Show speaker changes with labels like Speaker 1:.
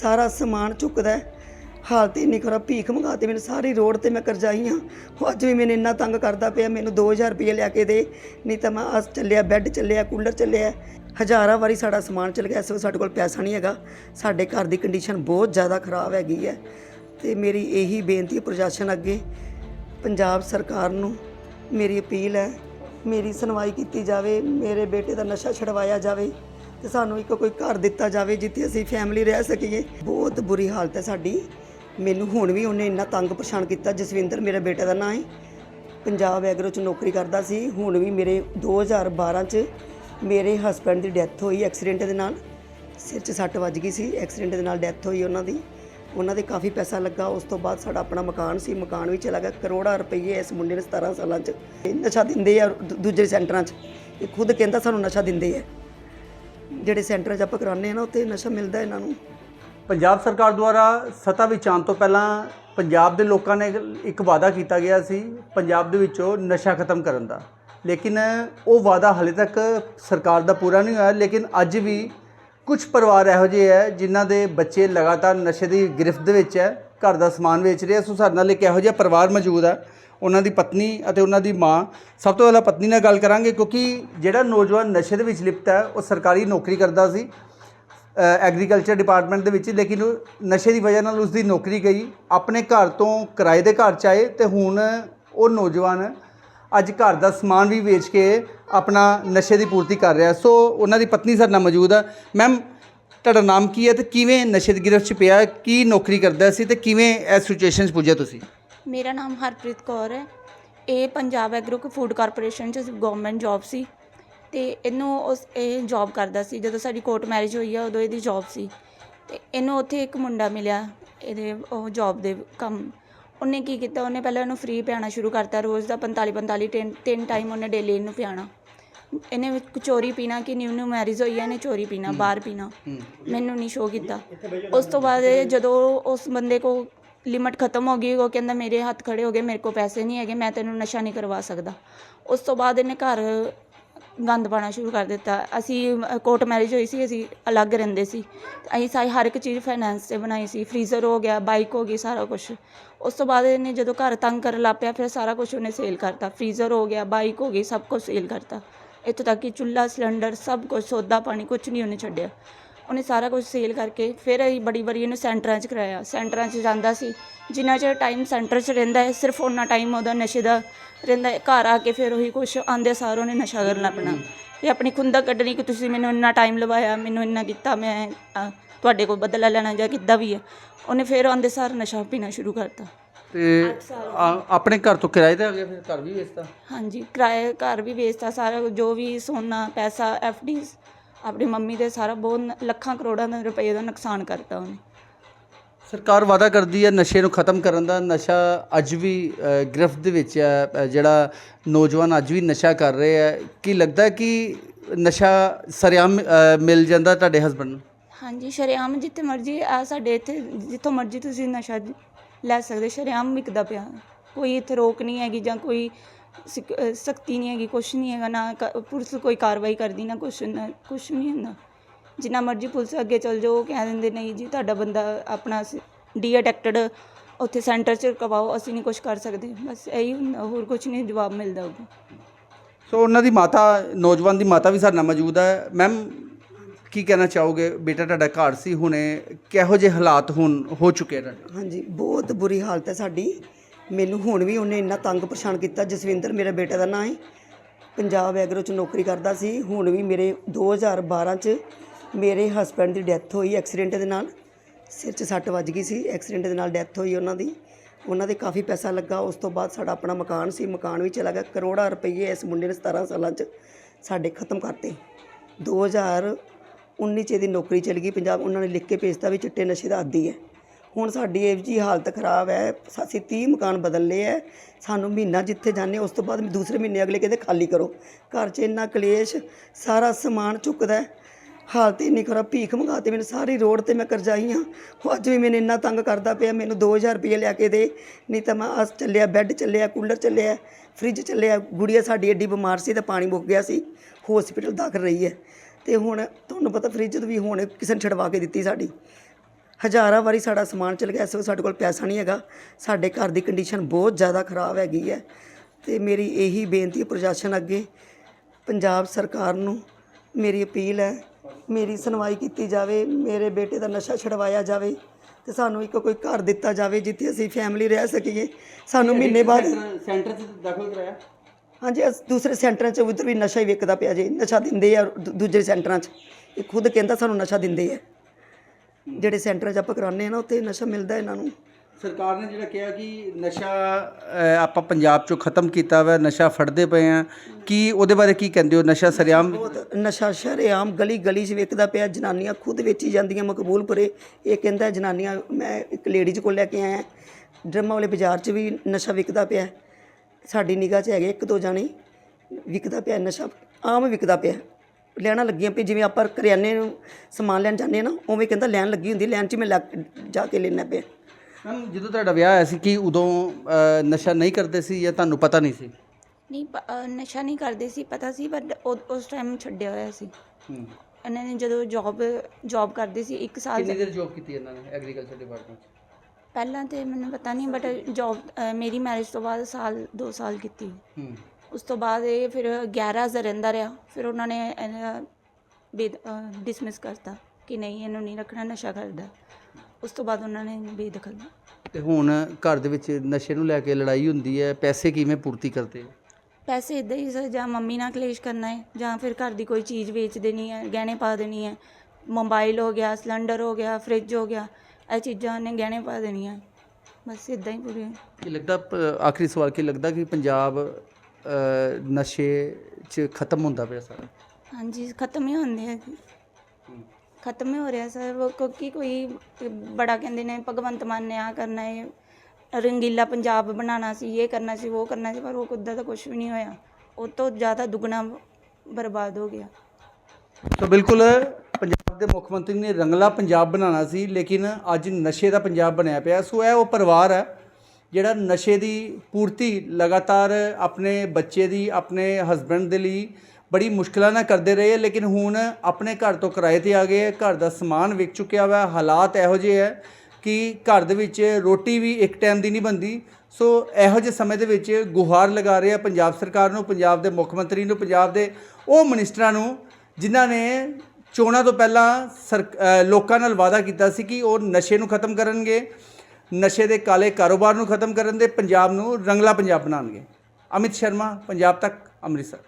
Speaker 1: ਸਾਰਾ ਸਮਾਨ ਚੁੱਕਦਾ ਹਾਲਤ ਇੰਨੀ ਖਰਾਬ ਭੀਖ ਮੰਗਾਤੇ ਮੈਨੂੰ ਸਾਰੀ ਰੋਡ ਤੇ ਮੈਂ ਕਰਜਾਈ ਹਾਂ ਉਹ ਅੱਜ ਵੀ ਮੈਨੂੰ ਇੰਨਾ ਤੰਗ ਕਰਦਾ ਪਿਆ, ਮੈਨੂੰ 2000 ਰੁਪਏ ਲਿਆ ਕੇ ਦੇ। ਨਹੀਂ ਤਾਂ ਮੈਂ ਅਸ ਚੱਲਿਆ, ਬੈੱਡ ਚੱਲਿਆ, ਕੂਲਰ ਚੱਲਿਆ। ਹਜ਼ਾਰਾਂ ਵਾਰੀ ਸਾਡਾ ਸਮਾਨ ਚਲ ਗਿਆ, ਇਸ ਵੇਲੇ ਸਾਡੇ ਕੋਲ ਪੈਸਾ ਨਹੀਂ ਹੈਗਾ। ਸਾਡੇ ਘਰ ਦੀ ਕੰਡੀਸ਼ਨ ਬਹੁਤ ਜ਼ਿਆਦਾ ਖਰਾਬ ਹੈਗੀ ਹੈ। ਤੇ ਮੇਰੀ ਇਹੀ ਬੇਨਤੀ ਹੈ ਪ੍ਰਸ਼ਾਸਨ ਅੱਗੇ, ਪੰਜਾਬ ਸਰਕਾਰ ਨੂੰ ਮੇਰੀ ਅਪੀਲ ਹੈ, ਮੇਰੀ ਸੁਣਵਾਈ ਕੀਤੀ ਜਾਵੇ, ਮੇਰੇ ਬੇਟੇ ਦਾ ਨਸ਼ਾ ਛਡਵਾਇਆ ਜਾਵੇ। ਤੇ ਸਾਨੂੰ ਇੱਕ ਕੋਈ ਘਰ ਦਿੱਤਾ ਜਾਵੇ ਜਿੱਥੇ ਅਸੀਂ ਫੈਮਿਲੀ ਰਹਿ ਸਕੀਏ। ਬਹੁਤ ਬੁਰੀ ਹਾਲਤ ਹੈ ਸਾਡੀ। ਮੈਨੂੰ ਹੁਣ ਵੀ ਉਹਨੇ ਇੰਨਾ ਤੰਗ ਪਰੇਸ਼ਾਨ ਕੀਤਾ। ਜਸਵਿੰਦਰ ਮੇਰਾ ਬੇਟੇ ਦਾ ਨਾਂ ਹੈ ਪੰਜਾਬ ਐਗਰੋ ਚ ਨੌਕਰੀ ਕਰਦਾ ਸੀ। ਹੁਣ ਵੀ ਮੇਰੇ 2012 ਚ ਮੇਰੇ ਹਸਬੰਡ ਦੀ ਡੈਥ ਹੋਈ ਐਕਸੀਡੈਂਟ ਦੇ ਨਾਲ। ਸਿਰ 'ਚ ਸੱਟ ਵੱਜ ਗਈ ਸੀ। ਐਕਸੀਡੈਂਟ ਦੇ ਨਾਲ ਡੈਥ ਹੋਈ ਉਹਨਾਂ ਦੀ। ਉਹਨਾਂ ਦੇ ਕਾਫੀ ਪੈਸਾ ਲੱਗਾ। ਉਸ ਤੋਂ ਬਾਅਦ ਸਾਡਾ ਆਪਣਾ ਮਕਾਨ ਸੀ। ਮਕਾਨ ਵੀ ਚਲਾ ਗਿਆ। ਕਰੋੜਾਂ ਰੁਪਏ ਇਸ ਮੁੰਡੇ ਨੇ 17 ਸਾਲਾਂ 'ਚ। ਇਹ ਨਸ਼ਾ ਦਿੰਦੇ ਆ ਦੂਜੇ ਸੈਂਟਰਾਂ 'ਚ। ਇਹ ਖੁਦ ਕਹਿੰਦਾ ਸਾਨੂੰ ਨਸ਼ਾ ਦਿੰਦੇ ਆ। ਜਿਹੜੇ ਸੈਂਟਰ 'ਚ ਆਪਾਂ ਕਰਾਉਂਦੇ ਆ ਨਾ, ਉੱਥੇ ਨਸ਼ਾ ਮਿਲਦਾ ਇਹਨਾਂ ਨੂੰ।
Speaker 2: ਪੰਜਾਬ ਸਰਕਾਰ ਦੁਆਰਾ ਸੱਤਾ ਵਿੱਚ ਆਉਣ ਤੋਂ ਪਹਿਲਾਂ ਪੰਜਾਬ ਦੇ ਲੋਕਾਂ ਨੇ ਇੱਕ ਵਾਅਦਾ ਕੀਤਾ ਗਿਆ ਸੀ ਪੰਜਾਬ ਦੇ ਵਿੱਚੋਂ ਨਸ਼ਾ ਖਤਮ ਕਰਨ ਦਾ। ਲੇਕਿਨ ਉਹ ਵਾਅਦਾ ਹਾਲੇ ਤੱਕ ਸਰਕਾਰ ਦਾ ਪੂਰਾ ਨਹੀਂ ਹੋਇਆ, ਲੇਕਿਨ ਅੱਜ ਵੀ ਕੁਝ ਪਰਿਵਾਰ ਇਹੋ ਜਿਹੇ ਹੈ ਜਿਨ੍ਹਾਂ ਦੇ ਬੱਚੇ ਲਗਾਤਾਰ ਨਸ਼ੇ ਦੀ ਗ੍ਰਿਫਤ ਦੇ ਵਿੱਚ ਹੈ, ਘਰ ਦਾ ਸਮਾਨ ਵੇਚ ਰਹੇ ਆ। ਸੋ ਸਾਡੇ ਨਾਲ ਇੱਕ ਇਹੋ ਜਿਹਾ ਪਰਿਵਾਰ ਮੌਜੂਦ ਹੈ। ਉਹਨਾਂ ਦੀ ਪਤਨੀ ਅਤੇ ਉਹਨਾਂ ਦੀ ਮਾਂ। ਸਭ ਤੋਂ ਪਹਿਲਾਂ ਪਤਨੀ ਨਾਲ ਗੱਲ ਕਰਾਂਗੇ ਕਿਉਂਕਿ ਜਿਹੜਾ ਨੌਜਵਾਨ ਨਸ਼ੇ ਦੇ ਵਿੱਚ ਲਿਪਤ ਹੈ, ਉਹ ਸਰਕਾਰੀ ਨੌਕਰੀ ਕਰਦਾ ਸੀ ਐਗਰੀਕਲਚਰ ਡਿਪਾਰਟਮੈਂਟ ਦੇ ਵਿੱਚ, ਲੇਕਿਨ ਨਸ਼ੇ ਦੀ ਵਜ੍ਹਾ ਨਾਲ ਉਸ ਦੀ ਨੌਕਰੀ ਗਈ। ਆਪਣੇ ਘਰ ਤੋਂ ਕਿਰਾਏ ਦੇ ਘਰ ਚ ਆਏ ਤੇ ਹੁਣ ਉਹ ਨੌਜਵਾਨ ਅੱਜ ਘਰ ਦਾ ਸਮਾਨ ਵੀ ਵੇਚ ਕੇ ਆਪਣਾ ਨਸ਼ੇ ਦੀ ਪੂਰਤੀ ਕਰ ਰਿਹਾ। ਸੋ ਉਹਨਾਂ ਦੀ ਪਤਨੀ ਸਾਡੇ ਨਾਲ ਮੌਜੂਦ ਹੈ ਮੈਮ, ਤੁਹਾਡਾ ਨਾਮ ਕੀ ਹੈ ਤੇ ਕਿਵੇਂ ਨਸ਼ੇ ਦੀ ਗ੍ਰਿਫਤ ਚ ਪਿਆ, ਕੀ ਨੌਕਰੀ ਕਰਦਾ ਸੀ ਤੇ ਕਿਵੇਂ ਇਸ ਸਿਚੁਏਸ਼ਨ 'ਚ ਪੁੱਜਿਆ ਤੁਸੀਂ?
Speaker 3: ਮੇਰਾ ਨਾਮ ਹਰਪ੍ਰੀਤ ਕੌਰ ਹੈ। ਇਹ ਪੰਜਾਬ ਐਗਰੋ ਫੂਡ ਕਾਰਪੋਰੇਸ਼ਨ ਚ ਗਵਰਨਮੈਂਟ ਜੌਬ ਸੀ ਤੇ ਇਹਨੂੰ ਉਸ ਇਹ ਜੌਬ ਕਰਦਾ ਸੀ। ਜਦੋਂ ਸਾਡੀ ਕੋਰਟ ਮੈਰਿਜ ਹੋਈ ਆ ਉਦੋਂ ਇਹਦੀ ਜੌਬ ਸੀ ਤੇ ਇਹਨੂੰ ਉੱਥੇ ਇੱਕ ਮੁੰਡਾ ਮਿਲਿਆ ਇਹਦੇ ਉਹ ਜੌਬ ਦੇ ਕੰਮ। ਉਹਨੇ ਕੀ ਕੀਤਾ? ਉਹਨੇ ਪਹਿਲਾਂ ਇਹਨੂੰ ਫ੍ਰੀ ਪਿਆਣਾ ਸ਼ੁਰੂ ਕਰਤਾ। ਰੋਜ਼ ਦਾ 45 45 ਤਿੰਨ ਤਿੰਨ ਟਾਈਮ ਉਹਨੇ ਡੇਲੀ ਇਹਨੂੰ ਪਿਆਣਾ। ਇਹਨੇ ਚੋਰੀ ਪੀਣਾ ਕਿ ਨਿਊ ਨਿਊ ਮੈਰਿਜ ਹੋਈ ਹੈ ਇਹਨੇ ਚੋਰੀ ਪੀਣਾ ਬਾਹਰ ਪੀਣਾ। ਮੈਨੂੰ ਨਹੀਂ ਸ਼ੋ ਕੀਤਾ। ਉਸ ਤੋਂ ਬਾਅਦ ਜਦੋਂ ਉਸ ਬੰਦੇ ਕੋ ਲਿਮਟ ਖਤਮ ਹੋ ਗਈ, ਉਹ ਕਹਿੰਦਾ ਮੇਰੇ ਹੱਥ ਖੜੇ ਹੋ ਗਏ, ਮੇਰੇ ਕੋਲ ਪੈਸੇ ਨਹੀਂ ਹੈਗੇ, ਮੈਂ ਤੈਨੂੰ ਨਸ਼ਾ ਨਹੀਂ ਕਰਵਾ ਸਕਦਾ। ਉਸ ਤੋਂ ਬਾਅਦ ਇਹਨੇ ਘਰ ਗੰਦ ਪਾਣਾ ਸ਼ੁਰੂ ਕਰ ਦਿੱਤਾ। ਅਸੀਂ ਕੋਰਟ ਮੈਰਿਜ ਹੋਈ ਸੀ, ਅਸੀਂ ਅਲੱਗ ਰਹਿੰਦੇ ਸੀ। ਅਸੀਂ ਸਾਰੀ, ਹਰ ਇੱਕ ਚੀਜ਼ ਫਾਈਨੈਂਸ ਤੇ ਬਣਾਈ ਸੀ ਫਰੀਜ਼ਰ ਹੋ ਗਿਆ ਬਾਈਕ ਹੋ ਗਈ, ਸਾਰਾ ਕੁਝ ਉਸ ਤੋਂ ਬਾਅਦ ਇਹਨੇ ਜਦੋਂ ਘਰ ਤੰਗ ਕਰਨ ਲੱਗ ਪਿਆ, ਫਿਰ ਸਾਰਾ ਕੁਝ ਉਹਨੇ ਸੇਲ ਕਰਤਾ। ਫਰੀਜ਼ਰ ਹੋ ਗਿਆ ਬਾਈਕ ਹੋ ਗਈ, ਸਭ ਕੁਝ ਸੇਲ ਕਰਤਾ। ਇੱਥੋਂ ਤੱਕ ਕਿ ਚੁੱਲ੍ਹਾ ਸਿਲੰਡਰ ਸਭ ਕੁਝ ਸੌਦਾ ਪਾਣੀ ਕੁਝ ਨਹੀਂ ਉਹਨੇ ਛੱਡਿਆ। ਉਹਨੇ ਸਾਰਾ ਕੁਝ ਸੇਲ ਕਰਕੇ ਫਿਰ ਅਸੀਂ ਬੜੀ ਬੜੀ ਇਹਨੂੰ ਸੈਂਟਰਾਂ 'ਚ ਕਰਾਇਆ। ਸੈਂਟਰਾਂ 'ਚ ਜਾਂਦਾ ਸੀ। ਜਿੰਨਾ ਚਿਰ ਟਾਈਮ ਸੈਂਟਰ 'ਚ ਰਹਿੰਦਾ ਹੈ ਸਿਰਫ ਉਹਨਾਂ ਟਾਈਮ ਉਹਦਾ ਨਸ਼ੇ ਦਾ ਰਹਿੰਦਾ ਹੈ। ਘਰ ਆ ਕੇ ਫਿਰ ਉਹੀ ਕੁਛ ਆਂਦੇ ਸਾਰ ਉਹਨੇ ਨਸ਼ਾ ਕਰਨਾ ਆਪਣਾ ਇਹ ਆਪਣੀ ਖੁੰਦਾ ਕੱਢਣੀ ਕਿ ਤੁਸੀਂ ਮੈਨੂੰ ਇੰਨਾ ਟਾਈਮ ਲਵਾਇਆ ਮੈਨੂੰ ਇੰਨਾ ਕੀਤਾ ਮੈਂ ਤੁਹਾਡੇ ਕੋਲ ਬਦਲਾ ਲੈਣਾ ਜਾਂ ਕਿੱਦਾਂ ਵੀ ਹੈ। ਉਹਨੇ ਫਿਰ ਆਂਦੇ ਸਾਰ ਨਸ਼ਾ ਪੀਣਾ ਸ਼ੁਰੂ ਕਰਤਾ।
Speaker 2: ਤੇ ਆ- ਆਪਣੇ ਘਰ ਤੋਂ ਕਿਰਾਏ ਤੇ ਆ ਗਿਆ ਫਿਰ? ਘਰ ਵੀ ਵੇਚਤਾ?
Speaker 3: ਹਾਂਜੀ ਕਿਰਾਏ ਘਰ ਵੀ ਵੇਚਤਾ ਸਾਰਾ ਜੋ ਵੀ ਸੋਨਾ ਪੈਸਾ ਐਫਡੀਜ਼ ਆਪਣੀ ਮੰਮੀ ਦੇ ਸਾਰਾ ਬਹੁਤ ਲੱਖਾਂ ਕਰੋੜਾਂ ਦੇ ਰੁਪਏ ਦਾ ਨੁਕਸਾਨ ਕਰਤਾ ਉਹਨੇ।
Speaker 2: ਸਰਕਾਰ ਵਾਅਦਾ ਕਰਦੀ ਹੈ ਨਸ਼ੇ ਨੂੰ ਖਤਮ ਕਰਨ ਦਾ। ਨਸ਼ਾ ਅੱਜ ਵੀ ਅ, ਗ੍ਰਿਫਤ ਦੇ ਵਿੱਚ ਹੈ। ਅ, ਜਿਹੜਾ ਨੌਜਵਾਨ ਅੱਜ ਵੀ ਨਸ਼ਾ ਕਰ ਰਹੇ ਹੈ। ਕੀ ਲੱਗਦਾ ਕਿ ਨਸ਼ਾ ਸਰਿਆਮ ਅ, ਮਿਲ ਜਾਂਦਾ ਤੁਹਾਡੇ ਹਸਬੰਡ ਨੂੰ?
Speaker 3: ਹਾਂਜੀ ਸ਼ਰੇਆਮ ਜਿੱਥੇ ਮਰਜ਼ੀ ਆ ਸਾਡੇ ਇੱਥੇ ਜਿੱਥੋਂ ਮਰਜ਼ੀ ਤੁਸੀਂ ਨਸ਼ਾ ਜ- ਲੈ ਸਕਦੇ। ਸ਼ਰੇਆਮ ਵਿਕਦਾ ਪਿਆ। ਕੋਈ ਇੱਥੇ ਰੋਕ ਨਹੀਂ ਹੈਗੀ ਜਾਂ ਕੋਈ ਸਖਤੀ ਨਹੀਂ ਹੈਗੀ ਕੁਛ ਨਹੀਂ ਹੈਗਾ ਨਾ ਕ- ਪੁਲਿਸ ਕੋਈ ਕਾਰਵਾਈ ਕਰਦੀ ਨਾ ਕੁਛ ਨਾ ਕੁਛ ਨਹੀਂ ਹੁੰਦਾ। ਜਿੰਨਾ ਮਰਜ਼ੀ ਪੁਲਿਸ ਅੱਗੇ ਚਲ ਜਾਓ ਉਹ ਕਹਿ ਦਿੰਦੇ ਨਹੀਂ ਜੀ ਤੁਹਾਡਾ ਬੰਦਾ ਆਪਣਾ ਡੀ ਅਡੈਕਟਡ ਉੱਥੇ ਸੈਂਟਰ 'ਚ ਕਰਵਾਓ ਅਸੀਂ ਨਹੀਂ ਕੁਛ ਕਰ ਸਕਦੇ। ਬਸ ਇਹੀ ਹੁੰਦਾ ਹੋਰ ਕੁਛ ਨਹੀਂ ਜਵਾਬ ਮਿਲਦਾ ਉਹਦਾ
Speaker 2: ਸੋ ਉਹਨਾਂ ਦੀ ਮਾਤਾ ਨੌਜਵਾਨ ਦੀ ਮਾਤਾ ਵੀ ਸਾਡੇ ਨਾਲ ਮੌਜੂਦ ਹੈ। ਮੈਮ ਕੀ ਕਹਿਣਾ ਚਾਹੋਗੇ? ਬੇਟਾ ਤੁਹਾਡਾ ਘਰ ਸੀ ਹੁਣੇ ਕਿਹੋ ਜਿਹੇ ਹਾਲਾਤ ਹੁਣ ਹੋ ਚੁੱਕੇ ਤੁਹਾਡੇ?
Speaker 1: ਹਾਂਜੀ ਬਹੁਤ ਬੁਰੀ ਹਾਲਤ ਹੈ ਸਾਡੀ। ਮੈਨੂੰ ਹੁਣ ਵੀ ਉਹਨੇ ਇੰਨਾ ਤੰਗ ਪਰੇਸ਼ਾਨ ਕੀਤਾ, ਜਸਵਿੰਦਰ ਮੇਰੇ ਬੇਟੇ ਦਾ ਨਾਂ ਹੈ ਪੰਜਾਬ ਐਗਰੋ ਚ ਨੌਕਰੀ ਕਰਦਾ ਸੀ। ਹੁਣ ਵੀ ਮੇਰੇ 2012 ਚ ਮੇਰੇ ਹਸਬੰਡ ਦੀ ਡੈਥ ਹੋਈ ਐਕਸੀਡੈਂਟ ਦੇ ਨਾਲ। ਸਿਰ 'ਚ ਸੱਟ ਵੱਜ ਗਈ ਸੀ ਐਕਸੀਡੈਂਟ ਦੇ ਨਾਲ ਡੈਥ ਹੋਈ ਉਹਨਾਂ ਦੀ। ਉਹਨਾਂ ਦੇ ਕਾਫੀ ਪੈਸਾ ਲੱਗਾ, ਉਸ ਤੋਂ ਬਾਅਦ ਸਾਡਾ ਆਪਣਾ ਮਕਾਨ ਸੀ। ਮਕਾਨ ਵੀ ਚਲਾ ਗਿਆ। ਕਰੋੜਾਂ ਰੁਪਏ ਇਸ ਮੁੰਡੇ ਨੇ 17 ਸਾਲਾਂ 'ਚ ਸਾਡੇ ਖਤਮ ਕਰਤੇ। 2019 ਚ ਇਹਦੀ ਨੌਕਰੀ ਚਲ ਗਈ। ਪੰਜਾਬ ਉਹਨਾਂ ਨੇ ਲਿਖ ਕੇ ਭੇਜਤਾ ਵੀ ਚਿੱਟੇ ਨਸ਼ੇ ਦਾ ਆਦੀ ਹੈ। ਹੁਣ ਸਾਡੀ ਇਹ ਜੀ ਹਾਲਤ ਖਰਾਬ ਹੈ, ਅਸੀਂ 30 ਮਕਾਨ ਬਦਲ ਲਏ ਹੈ, ਸਾਨੂੰ ਮਹੀਨਾ ਜਿੱਥੇ ਜਾਂਦੇ ਉਸ ਤੋਂ ਬਾਅਦ ਦੂਸਰੇ ਮਹੀਨੇ ਅਗਲੇ ਕਹਿੰਦੇ ਖਾਲੀ ਕਰੋ। ਘਰ 'ਚ ਇੰਨਾ ਕਲੇਸ਼, ਸਾਰਾ ਸਮਾਨ ਚੁੱਕਦਾ ਹਾਲਤ ਇੰਨੀ ਖਰਾਬ, ਭੀਖ ਮੰਗਾਤੇ ਮੈਨੂੰ ਸਾਰੀ ਰੋਡ ਤੇ ਮੈਂ ਕਰਜਾਈ ਹਾਂ ਉਹ ਅੱਜ ਵੀ ਮੈਨੂੰ ਇੰਨਾ ਤੰਗ ਕਰਦਾ ਪਿਆ, ਮੈਨੂੰ 2000 ਰੁਪਏ ਲਿਆ ਕੇ ਦੇ, ਨਹੀਂ ਤਾਂ ਮੈਂ ਅਸ ਚੱਲਿਆ, ਬੈੱਡ ਚੱਲਿਆ, ਕੂਲਰ ਚੱਲਿਆ, ਫ੍ਰਿਜ ਚੱਲਿਆ, ਗੁੜੀਆ ਸਾਡੀ ਐਡੀ ਬਿਮਾਰ ਸੀ ਤਾਂ ਪਾਣੀ ਮੁੱਕ ਗਿਆ ਸੀ ਹਸਪੀਟਲ ਦਾਖਲ ਰਹੀ ਹੈ। ਤੇ ਹੁਣ ਤੁਹਾਨੂੰ ਪਤਾ ਫ੍ਰਿਜ ਵੀ ਹੁਣ ਕਿਸੇ ਨੇ ਛਡਵਾ ਕੇ ਦਿੱਤੀ ਸਾਡੀ। ਹਜ਼ਾਰਾਂ ਵਾਰੀ ਸਾਡਾ ਸਮਾਨ ਚਲ ਗਿਆ ਇਸ ਵੇਲੇ ਸਾਡੇ ਕੋਲ ਪੈਸਾ ਨਹੀਂ ਹੈਗਾ। ਸਾਡੇ ਘਰ ਦੀ ਕੰਡੀਸ਼ਨ ਬਹੁਤ ਜ਼ਿਆਦਾ ਖਰਾਬ ਹੈਗੀ ਹੈ। ਤੇ ਮੇਰੀ ਇਹੀ ਬੇਨਤੀ ਹੈ ਪ੍ਰਸ਼ਾਸਨ ਅੱਗੇ ਪੰਜਾਬ ਸਰਕਾਰ ਨੂੰ ਮੇਰੀ ਅਪੀਲ ਹੈ ਮੇਰੀ ਸੁਣਵਾਈ ਕੀਤੀ ਜਾਵੇ ਮੇਰੇ ਬੇਟੇ ਦਾ ਨਸ਼ਾ ਛਡਵਾਇਆ ਜਾਵੇ ਤੇ ਸਾਨੂੰ ਇੱਕ ਕੋਈ ਘਰ ਦਿੱਤਾ ਜਾਵੇ ਜਿੱਥੇ ਅਸੀਂ ਫੈਮਿਲੀ ਰਹਿ ਸਕੀਏ। ਸਾਨੂੰ ਮਹੀਨੇ ਬਾਅਦ
Speaker 2: ਸੈਂਟਰ 'ਚ ਦਾਖਲ ਕਰਾਇਆ?
Speaker 1: ਹਾਂਜੀ ਅਸ ਦੂਸਰੇ ਸੈਂਟਰਾਂ 'ਚ ਉਧਰ ਵੀ ਨਸ਼ਾ ਹੀ ਵਿਕਦਾ ਪਿਆ ਜੀ ਨਸ਼ਾ ਦਿੰਦੇ ਆ ਦੂ- ਦੂਜੇ ਸੈਂਟਰਾਂ 'ਚ। ਇਹ ਖੁਦ ਕਹਿੰਦਾ ਸਾਨੂੰ ਨਸ਼ਾ ਦਿੰਦੇ ਆ। ਜਿਹੜੇ ਸੈਂਟਰਾਂ 'ਚ ਆਪਾਂ ਕਰਾਉਂਦੇ ਆ ਨਾ ਉੱਥੇ ਨਸ਼ਾ ਮਿਲਦਾ ਇਹਨਾਂ ਨੂੰ।
Speaker 2: ਸਰਕਾਰ ਨੇ ਜਿਹੜਾ ਕਿਹਾ ਕਿ ਨਸ਼ਾ ਆਪਾਂ ਪੰਜਾਬ 'ਚੋਂ ਖਤਮ ਕੀਤਾ ਵਾ ਨਸ਼ਾ ਫੜਦੇ ਪਏ ਆ। ਕੀ ਉਹਦੇ ਬਾਰੇ ਕੀ ਕਹਿੰਦੇ ਹੋ? ਨਸ਼ਾ ਸਰਿਆਮ
Speaker 1: ਬਹੁਤ ਨਸ਼ਾ ਸ਼ਰੇਆਮ ਗਲੀ ਗਲੀ 'ਚ ਵਿਕਦਾ ਪਿਆ ਜਨਾਨੀਆਂ ਖੁਦ ਵੇਚੀ ਜਾਂਦੀਆਂ ਮਕਬੂਲਪੁਰੇ। ਇਹ ਕਹਿੰਦਾ ਜਨਾਨੀਆਂ ਮੈਂ ਇੱਕ ਲੇਡੀਜ਼ ਕੋਲ ਲੈ ਕੇ ਆਇਆ। ਡਰਮਾ ਵਾਲੇ ਬਾਜ਼ਾਰ 'ਚ ਵੀ ਨਸ਼ਾ ਵਿਕਦਾ ਪਿਆ। ਸਾਡੀ ਨਿਗਾਹ 'ਚ ਹੈਗੇ ਇੱਕ ਦੋ ਜਾਣੇ ਵਿਕਦਾ ਪਿਆ ਨਸ਼ਾ ਆਮ ਵਿਕਦਾ ਪਿਆ। ਲੈਣਾ ਲੱਗੀਆਂ ਪਈ ਜਿਵੇਂ ਆਪਾਂ ਕਰਿਆਨੇ ਨੂੰ ਸਮਾਨ ਲੈਣ ਜਾਂਦੇ ਆ ਨਾ ਉਵੇਂ ਕਹਿੰਦਾ ਲੈਣ ਲੱਗੀ ਹੁੰਦੀ ਲੈਣ 'ਚ ਮੈਂ ਲੱਗ- ਜਾ ਕੇ ਲੈਣਾ ਪਿਆ।
Speaker 2: ਮੈਮ ਜਦੋਂ ਤੁਹਾਡਾ ਵਿਆਹ ਹੋਇਆ ਸੀ ਕਿ ਉਦੋਂ ਅ, ਨਸ਼ਾ ਨਹੀਂ ਕਰਦੇ ਸੀ ਜਾਂ ਤੁਹਾਨੂੰ ਪਤਾ ਨਹੀਂ ਸੀ?
Speaker 3: ਨਹੀਂ ਪ- ਅਹ ਨਸ਼ਾ ਨਹੀਂ ਕਰਦੇ ਸੀ ਪਤਾ ਸੀ ਬਟ ਉਸ ਟਾਈਮ ਛੱਡਿਆ ਹੋਇਆ ਸੀ।
Speaker 2: ਹੂੰ।
Speaker 3: ਇਹਨਾਂ ਨੇ ਜਦੋਂ ਜੌਬ ਜੌਬ ਕਰਦੇ ਸੀ 1 ਸਾਲ
Speaker 2: ਕਿੰਨੀ ਦੇਰ ਜੌਬ ਕੀਤੀ ਇਹਨਾਂ ਨੇ ਐਗਰੀਕਲਚਰ ਡਿਪਾਰਟਮੈਂਟ 'ਚ?
Speaker 3: ਪਹਿਲਾਂ ਤੇ ਮੈਨੂੰ ਪਤਾ ਨਹੀਂ ਬਟ ਜੌਬ ਮੇਰੀ ਮੈਰਿਜ ਤੋਂ ਬਾਅਦ ਸਾਲ 2 ਸਾਲ ਕੀਤੀ।
Speaker 2: ਹੂੰ।
Speaker 3: ਉਸ ਤੋਂ ਬਾਅਦ ਇਹ ਫਿਰ 11000 ਰਹਿੰਦਾ ਰਿਹਾ। ਫਿਰ ਉਹਨਾਂ ਨੇ ਡਿਸਮਿਸ ਕਰਤਾ ਕਿ ਨਹੀਂ ਇਹਨੂੰ ਨਹੀਂ ਰੱਖਣਾ ਨਸ਼ਾ ਕਰਦਾ। ਉਸ ਤੋਂ ਬਾਅਦ ਉਹਨਾਂ ਨੇ ਬੇਦਖਲ।
Speaker 2: ਤੇ ਹੁਣ ਘਰ ਦੇ ਵਿੱਚ ਨਸ਼ੇ ਨੂੰ ਲੈ ਕੇ ਲੜਾਈ ਹੁੰਦੀ ਹੈ। ਪੈਸੇ ਕਿਵੇਂ ਪੂਰਤੀ ਕਰਦੇ ਹੋ?
Speaker 3: ਪੈਸੇ ਇਦਾਂ ਹੀ ਸਰ ਜਾਂ ਮੰਮੀ ਨਾਲ ਕਲੇਸ਼ ਕਰਨਾ ਹੈ ਜਾਂ ਫਿਰ ਘਰ ਦੀ ਕੋਈ ਚੀਜ਼ ਵੇਚ ਦੇਣੀ ਹੈ ਗਹਿਣੇ ਪਾ ਦੇਣੀ ਹੈ। ਮੋਬਾਈਲ ਹੋ ਗਿਆ ਸਿਲੰਡਰ ਹੋ ਗਿਆ ਫ੍ਰਿਜ ਹੋ ਗਿਆ ਇਹ ਚੀਜ਼ਾਂ ਨੇ ਗਹਿਣੇ ਪਾ ਦੇਣੀਆਂ। ਬਸ ਇਦਾਂ ਹੀ ਪੂਰੇ।
Speaker 2: ਕੀ ਲੱਗਦਾ ਆਖਰੀ ਸਵਾਲ ਕੀ ਲੱਗਦਾ ਕਿ ਪੰਜਾਬ ਨਸ਼ੇ 'ਚ ਖਤਮ ਹੁੰਦਾ ਪਿਆ ਸਾਰਾ?
Speaker 3: ਹਾਂਜੀ ਖਤਮ ਹੀ ਹੁੰਦੇ ਆ ਖਤਮ ਹੀ ਹੋ ਰਿਹਾ ਸਰ ਕਿਉਂਕਿ ਕੋਈ ਬੜਾ ਕਹਿੰਦੇ ਨੇ ਭਗਵੰਤ ਮਾਨ ਨੇ ਆ ਕਰਨਾ ਹੈ ਰੰਗੀਲਾ ਪੰਜਾਬ ਬਣਾਉਣਾ ਸੀ ਇਹ ਕਰਨਾ ਸੀ ਉਹ ਕਰਨਾ ਸੀ ਪਰ ਉਹ ਕੁੱਦਾ ਤਾਂ ਕੁਝ ਵੀ ਨਹੀਂ ਹੋਇਆ। ਉਹ ਤੋਂ ਜ਼ਿਆਦਾ ਦੁੱਗਣਾ ਬਰਬਾਦ ਹੋ ਗਿਆ।
Speaker 2: ਸੋ ਬਿਲਕੁਲ ਪੰਜਾਬ ਦੇ ਮੁੱਖ ਮੰਤਰੀ ਨੇ ਰੰਗਲਾ ਪੰਜਾਬ ਬਣਾਉਣਾ ਸੀ ਲੇਕਿਨ ਅੱਜ ਨਸ਼ੇ ਦਾ ਪੰਜਾਬ ਬਣਿਆ ਪਿਆ। ਸੋ ਇਹ ਉਹ ਪਰਿਵਾਰ ਹੈ ਜਿਹੜਾ ਨਸ਼ੇ ਦੀ ਪੂਰਤੀ ਲਗਾਤਾਰ ਆਪਣੇ ਬੱਚੇ ਦੀ, ਆਪਣੇ ਹਸਬੰਡ ਦੇ ਲਈ ਬੜੀ ਮੁਸ਼ਕਲਾਂ ਨਾਲ ਕਰਦੇ ਰਹੇ, ਲੇਕਿਨ ਹੁਣ ਆਪਣੇ ਘਰ ਤੋਂ ਕਿਰਾਏ ਤੇ ਆ ਗਏ ਘਰ ਦਾ ਸਮਾਨ ਵਿਕ ਚੁੱਕਿਆ ਵਾ। ਹਾਲਾਤ ਇਹੋ ਜਿਹੇ ਹੈ ਕਿ ਘਰ ਦੇ ਵਿੱਚ ਰੋਟੀ ਵੀ ਇੱਕ ਟਾਈਮ ਦੀ ਨਹੀਂ ਬੰਦੀ ਸੋ ਇਹੋ ਜਿਹੇ ਸਮੇਂ ਦੇ ਵਿੱਚ ਗੁਹਾਰ ਲਗਾ ਰਹੇ ਆ ਪੰਜਾਬ ਸਰਕਾਰ ਨੂੰ, ਪੰਜਾਬ ਦੇ ਮੁੱਖ ਮੰਤਰੀ ਨੂੰ, ਪੰਜਾਬ ਦੇ ਉਹ ਮਿਨਿਸਟਰਾਂ ਨੂੰ, ਜਿਨ੍ਹਾਂ ਨੇ ਚੋਣਾਂ ਤੋਂ ਪਹਿਲਾਂ ਸਰਕ- ਲੋਕਾਂ ਨਾਲ ਵਾਅਦਾ ਕੀਤਾ ਸੀ ਕਿ ਉਹ ਨਸ਼ੇ ਨੂੰ ਖਤਮ ਕਰਨਗੇ। ਨਸ਼ੇ ਦੇ ਕਾਲੇ ਕਾਰੋਬਾਰ ਨੂੰ ਖਤਮ ਕਰਨ ਦੇ ਪੰਜਾਬ ਨੂੰ ਰੰਗਲਾ ਪੰਜਾਬ ਬਣਾਉਣਗੇ। ਅਮਿਤ ਸ਼ਰਮਾ, ਪੰਜਾਬ ਤੱਕ, ਅੰਮ੍ਰਿਤਸਰ।